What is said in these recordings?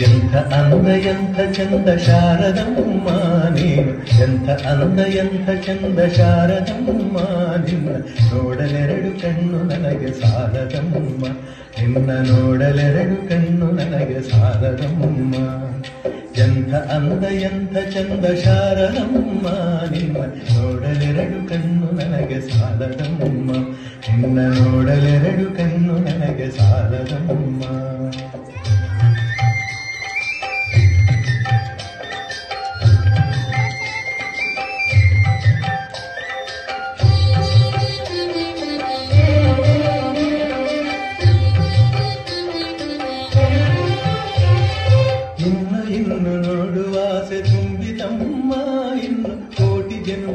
ಎಂಥ ಅಂದ ಎಂಥ ಚಂದ ಶಾರದಮ್ಮ ನೀನು ಎಂಥ ಅಂದ ಎಂಥ ಚಂದ ಶಾರದಮ್ಮ ನಿನ್ನ ನೋಡಲೆರಡು ಕಣ್ಣು ನನಗೆ ಸಾಲದಮ್ಮ ನಿನ್ನ ನೋಡಲೆರಡು ಕಣ್ಣು ನನಗೆ ಸಾಲದಮ್ಮ ಎಂಥ ಅಂದ ಎಂಥ ಚಂದ ಶಾರದಮ್ಮ ನಿನ್ನ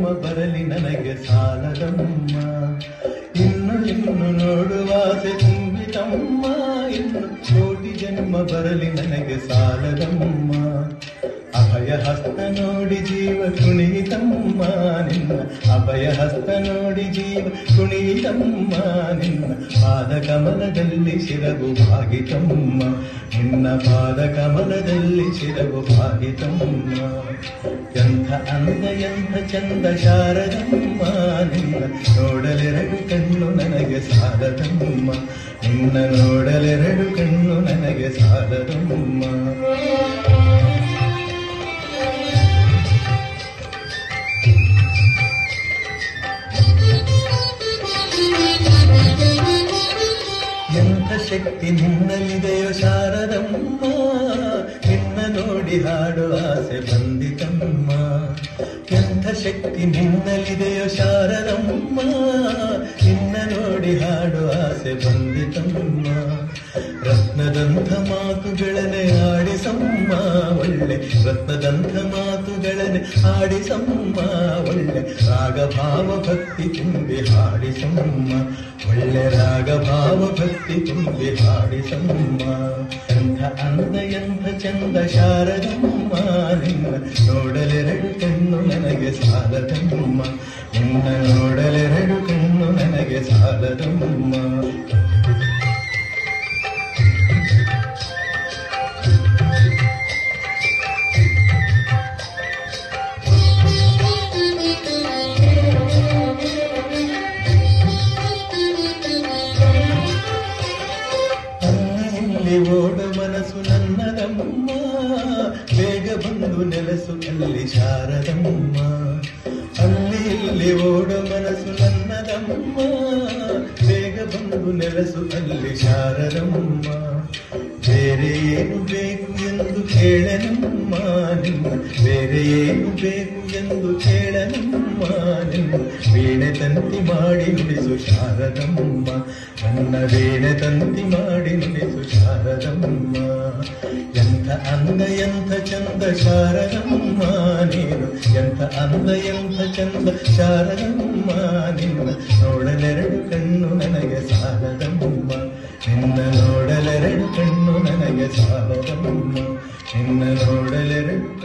ಜನ್ಮ ಬರಲಿ ನನಗೆ ಸಾಲದಮ್ಮ. ಇನ್ನು ಇನ್ನು ನೋಡುವ ಆಸೆ ತುಂಬಿತಮ್ಮ. ಇನ್ನು ಕೋಟಿ ಜನ್ಮ ಬರಲಿ ನನಗೆ ಸಾಲದಮ್ಮ. ಅಭಯ ಹಸ್ತ ನೋಡಿ ಜೀವ ಕುಣಿತಮ್ಮ ನಿನ್ನ ಅಭಯ ಹಸ್ತ ನೋಡಿ ಜೀವ ಕುಣಿತಮ್ಮ ನಿನ್ನ ಪಾದ ಕಮಲದಲ್ಲಿ ಶಿರವು ಭಾಗಿತಮ್ಮ. ನಿನ್ನ ಪಾದ ಕಮಲದಲ್ಲಿ ಶಿರವು ಭಾಗಿತಮ್ಮ ಎಂಥ ಅಂದ ಎಂಥ ಚಂದ ಶಾರದಮ್ಮ. ನಿನ್ನ ನೋಡಲೆರಡು ಕಣ್ಣು ನನಗೆ ಸಾಲದಮ್ಮ ನಿನ್ನ ನೋಡಲೆರಡು ಕಣ್ಣು ನನಗೆ ಸಾಲದಮ್ಮ ಎಂಥ ಶಕ್ತಿ ನಿನ್ನಲ್ಲಿದೆಯೋ ಶಾರದಮ್ಮ ನಿನ್ನ ನೋಡಿ ಹಾಡು ಆಸೆ ಬಂದಿತಮ್ಮ. ಎಂಥ ಶಕ್ತಿ ನಿನ್ನಲ್ಲಿದೆಯೋ ಶಾರದಮ್ಮ, ನಿನ್ನ ನೋಡಿ ಹಾಡು ಆಸೆ ಬಂದಿತಮ್ಮ. ರತ್ನದಂಥ ಮಾತುಗಳನೆ ಆಡಿಸಮ್ಮ, ಒಳ್ಳೆ ರತ್ನದಂಥ ಮಾತುಗಳನೆ ಆಡಿಸಮ್ಮ, ಒಳ್ಳೆ ರಾಗಭಾವ ಭಕ್ತಿ ತುಂಬಿ ಹಾಡಿಸಮ್ಮ. ಒಳ್ಳೆ ರಾಗಭಾವ ಭಕ್ತಿ ತುಂಬಿ ಹಾಡಿಸಮ್ಮ. ಅಂದ ಎಂಥ ಚಂದ ಶಾರದಮ್ಮ ನಿನ್ನ ನೋಡಲೆರಡು ಕಣ್ಣು ನನಗೆ ಸಾಲದಮ್ಮ ನಿನ್ನ ನೋಡಲೆರಡು ಕಣ್ಣು ನನಗೆ ಸಾಲದಮ್ಮ ಅಲ್ಲಿ ಓಡ ಮನಸ್ಸು ನನ್ನದಮ್ಮ ಬೇಗ ಬಂದು ನೆಲೆಸು ಅಲ್ಲಿ ಶಾರದಮ್ಮ ಅಲ್ಲಿ ಇಲ್ಲಿ ಓಡ ಮನಸ್ಸು ನನ್ನದಮ್ಮ ಬೇಗ ಬಂದು ನೆಲೆಸು ಅಲ್ಲಿ ಶಾರದಮ್ಮ ಬೇರೆ ಏನು ಬೇಕು ಎಂದು ಕೇಳನಮ್ಮ ನಿಮ್ಮ ಬೇರೆ ಏನು ಬೇಕು ಎಂದು ಕೇಳನಮ್ಮ ನಿಮ್ಮ ವೀಣೆ ತಂತಿ ಮಾಡಿ ನುಡಿಸು ಶಾರದಮ್ಮ. ನನ್ನ ವೀಣೆ ತಂತಿ ಮಾಡಿ ನುಡಿಸು ಶಾರದಮ್ಮ. ಎಂಥ ಅಂದ ಎಂಥ ಚಂದ ಶಾರದಮ್ಮ ನೀನು. ಎಂಥ ಅಂದ ಎಂಥ ಚಂದ ಶಾರದಮ್ಮ ನಿನ್ನ ನೋಡಲೆರಡು ಕಣ್ಣು ನನಗೆ ಸಾರದಮ್ಮ ನಿನ್ನ ನೋಡಲೆರಡು ಕಣ್ಣು ನನಗೆ ಸಾರದಮ್ಮ ನಿನ್ನ ನೋಡಲೆರಡು